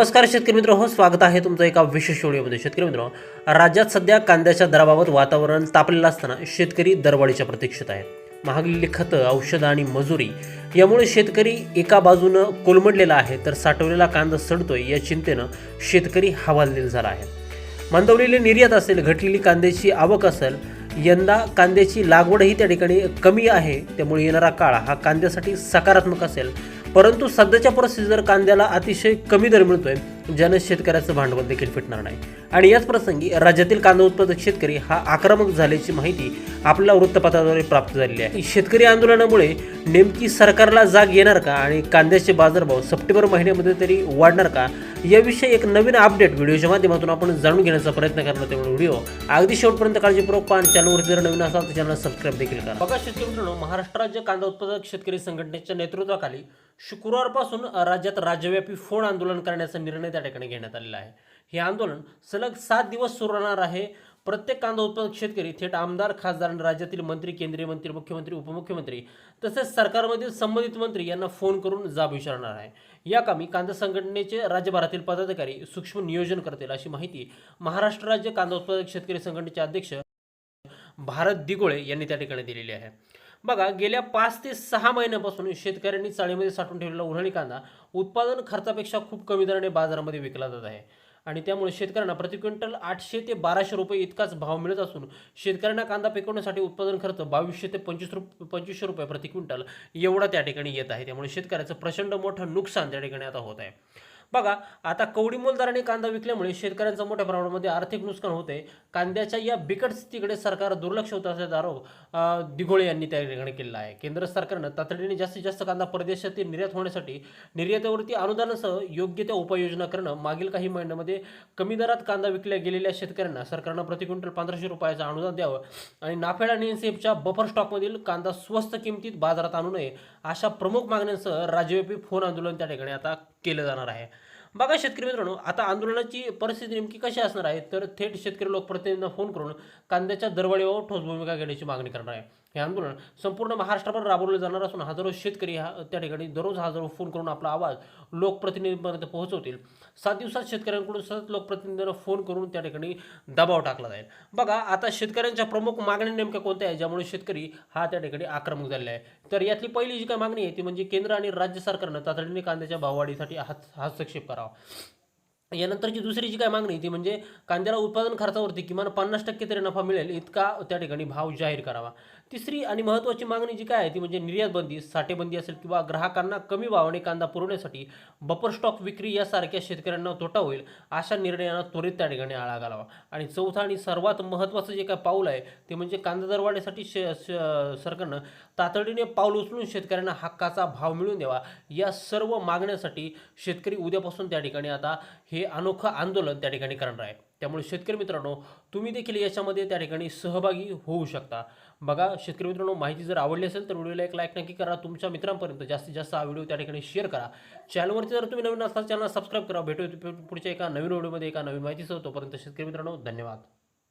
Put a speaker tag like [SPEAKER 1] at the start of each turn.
[SPEAKER 1] नमस्कार शेतकरी मित्र हो स्वागत आहे तुमचं एका विशेष व्हिडिओमध्ये. शेतकरी मित्र राज्यात सध्या कांद्याच्या दराबाबत वातावरण तापलेलं असताना शेतकरी दरवाढीच्या प्रतीक्षेत आहेत. महागलेली खतं औषधं आणि मजुरी यामुळे शेतकरी एका बाजूनं कोलमडलेला आहे तर साठवलेला कांदा सडतोय या चिंतेनं शेतकरी हवालदिल झाला आहे. मंदवलेली निर्यात असेल घटलेली कांद्याची आवक असेल यंदा कांद्याची लागवडही त्या ठिकाणी कमी आहे त्यामुळे येणारा काळ हा कांद्यासाठी सकारात्मक असेल परंतु सध्याच्या परिस्थितीत जर कांद्याला अतिशय कमी दर मिळतोय ज्यानं शेतकऱ्याचं भांडवल देखील फिटणार नाही. आणि याच प्रसंगी राज्यातील कांदा उत्पादक शेतकरी हा आक्रमक झाल्याची माहिती आपल्या वृत्तपत्राद्वारे प्राप्त झालेली आहे. शेतकरी आंदोलनामुळे नेमकी सरकारला जाग येणार का आणि कांद्याचे बाजारभाव सप्टेंबर महिन्यामध्ये तरी वाढणार का? याविषयी एक नवीन अपडेट व्हिडिओच्या माध्यमातून आपण जाणून घेण्याचा प्रयत्न करणार त्यामुळे व्हिडिओ अगदी शेवटपर्यंत काळजीपूर्वक पाहा आणि चॅनलवरती जर नवीन असाल तर चॅनल सबस्क्राईब देखील करा. बघा शेतकरी मित्रांनो महाराष्ट्र राज्य कांदा उत्पादक शेतकरी संघटनेच्या नेतृत्वाखाली शुक्रवारपासून राज्यात राज्यव्यापी फोन आंदोलन करण्याचा निर्णय त्या ठिकाणी घेण्यात आलेलं आहे. हे आंदोलन सलग सात दिवस सुरू राहणार आहे. प्रत्येक कांदा उत्पादक शेतकरी थेट आमदार खासदार आणि राज्यातील मंत्री केंद्रीय मंत्री मुख्यमंत्री उपमुख्यमंत्री तसेच सरकारमधील संबंधित मंत्री यांना फोन करून जाब विचारणार आहे. या कामी कांदा संघटनेचे राज्यभरातील पदाधिकारी सूक्ष्म नियोजन करतील अशी माहिती महाराष्ट्र राज्य कांदा उत्पादक शेतकरी संघटनेचे अध्यक्ष भारत दिगोळे यांनी त्या ठिकाणी दिलेली आहे. बघा गेल्या पाच ते सहा महिन्यापासून शेतकऱ्यांनी चाळीमध्ये साठवून ठेवलेला उन्हाळी कांदा उत्पादन खर्चापेक्षा खूप कमी दराने बाजारामध्ये विकला जात आहे. आणि त्यामुळे शेतकऱ्यांना प्रति क्विंटल आठशे ते बाराशे रुपये इतकाच भाव मिळत असून शेतकऱ्यांना कांदा पिकवण्यासाठी उत्पादन खर्च बावीसशे ते पंचवीस रुप पंचवीसशे रुपये प्रति क्विंटल एवढा त्या ठिकाणी येत आहे. त्यामुळे शेतकऱ्याचं प्रचंड मोठं नुकसान त्या ठिकाणी आता होत आहे. बघा आता कवडी मोलदाराने कांदा विकल्यामुळे शेतकऱ्यांचं मोठ्या प्रमाणामध्ये आर्थिक नुकसान होते कांद्याच्या या बिकट स्थितीकडे सरकार दुर्लक्ष होत असल्याचा आरोप दिघोळे यांनी त्या ठिकाणी केलेला आहे. केंद्र सरकारनं तातडीने जास्तीत जास्त कांदा परदेशातील निर्यात होण्यासाठी निर्यातीवरती अनुदानासह योग्य त्या उपाययोजना करणं मागील काही महिन्यामध्ये कमी दरात कांदा विकल्या गेलेल्या शेतकऱ्यांना सरकारनं प्रति क्विंटल पंधराशे रुपयाचं अनुदान द्यावं आणि नाफेड आणि एनसीएफच्या बफर स्टॉकमधील कांदा स्वस्त किमतीत बाजारात आणू नये अशा प्रमुख मागण्यांसह राज्यव्यापी फोन आंदोलन त्या ठिकाणी आता केलं जाणार आहे. बघा शेतकरी मित्रांनो आता आंदोलनाची परिस्थिती नेमकी कशी असणार आहे? तर थेट शेतकरी लोकप्रतिनिधींना फोन करून कांद्याच्या दरवाढीवर ठोस भूमिका घेण्याची मागणी करणार आहे. हे आंदोलन संपूर्ण महाराष्ट्रभर राबवलं जाणार असून हजारो शेतकरी हा त्या ठिकाणी दररोज हजारो फोन करून आपला आवाज लोकप्रतिनिधींपर्यंत पोहोचवतील. सात दिवसात शेतकऱ्यांकडून सतत लोकप्रतिनिधींना फोन करून त्या ठिकाणी दबाव टाकला जाईल. बघा आता शेतकऱ्यांच्या प्रमुख मागण्या नेमक्या कोणत्या आहेत ज्यामुळे शेतकरी हा त्या ठिकाणी आक्रमक झालेला आहे? तर यातली पहिली जी काय मागणी आहे ती म्हणजे केंद्र आणि राज्य सरकारनं तातडीने कांद्याच्या भाववाढीसाठी हस्तक्षेप करावा. यानंतरची दुसरी जी काय मागणी ती म्हणजे कांद्याला उत्पादन खर्चावरती किमान पन्नास टक्के तरी नफा मिळेल इतका त्या ठिकाणी भाव जाहीर करावा. तिसरी आणि महत्त्वाची मागणी जी काय आहे ती म्हणजे निर्यात बंदी साठेबंदी असेल किंवा ग्राहकांना कमी भावाने कांदा पुरवण्यासाठी बफर स्टॉक विक्री यासारख्या शेतकऱ्यांना तोटा होईल अशा निर्णयांना त्वरित त्या ठिकाणी आळा घालावा. आणि चौथा आणि सर्वात महत्त्वाचं जे काय पाऊल आहे ते म्हणजे कांदा दर वाढीसाठी शे श- सरकारनं तातडीने पाऊल उचलून शेतकऱ्यांना हक्काचा भाव मिळवून द्यावा. या सर्व मागण्यासाठी शेतकरी उद्यापासून त्या ठिकाणी आता हे हे अनोखं आंदोलन त्या ठिकाणी करणार आहे. त्यामुळे शेतकरी मित्रांनो तुम्ही देखील याच्यामध्ये त्या ठिकाणी सहभागी होऊ शकता. बघा शेतकरी मित्रांनो माहिती जर आवडली असेल तर व्हिडिओला एक लाईक नक्की करा. तुमच्या मित्रांपर्यंत जास्तीत जास्त हा व्हिडिओ त्या ठिकाणी शेअर करा. चॅनलवरती जर तुम्ही नवीन असाल चॅनल सबस्क्राईब करा. भेटू पुढच्या एका नवीन व्हिडिओमध्ये एका नवीन माहितीसह. तोपर्यंत शेतकरी मित्रांनो धन्यवाद.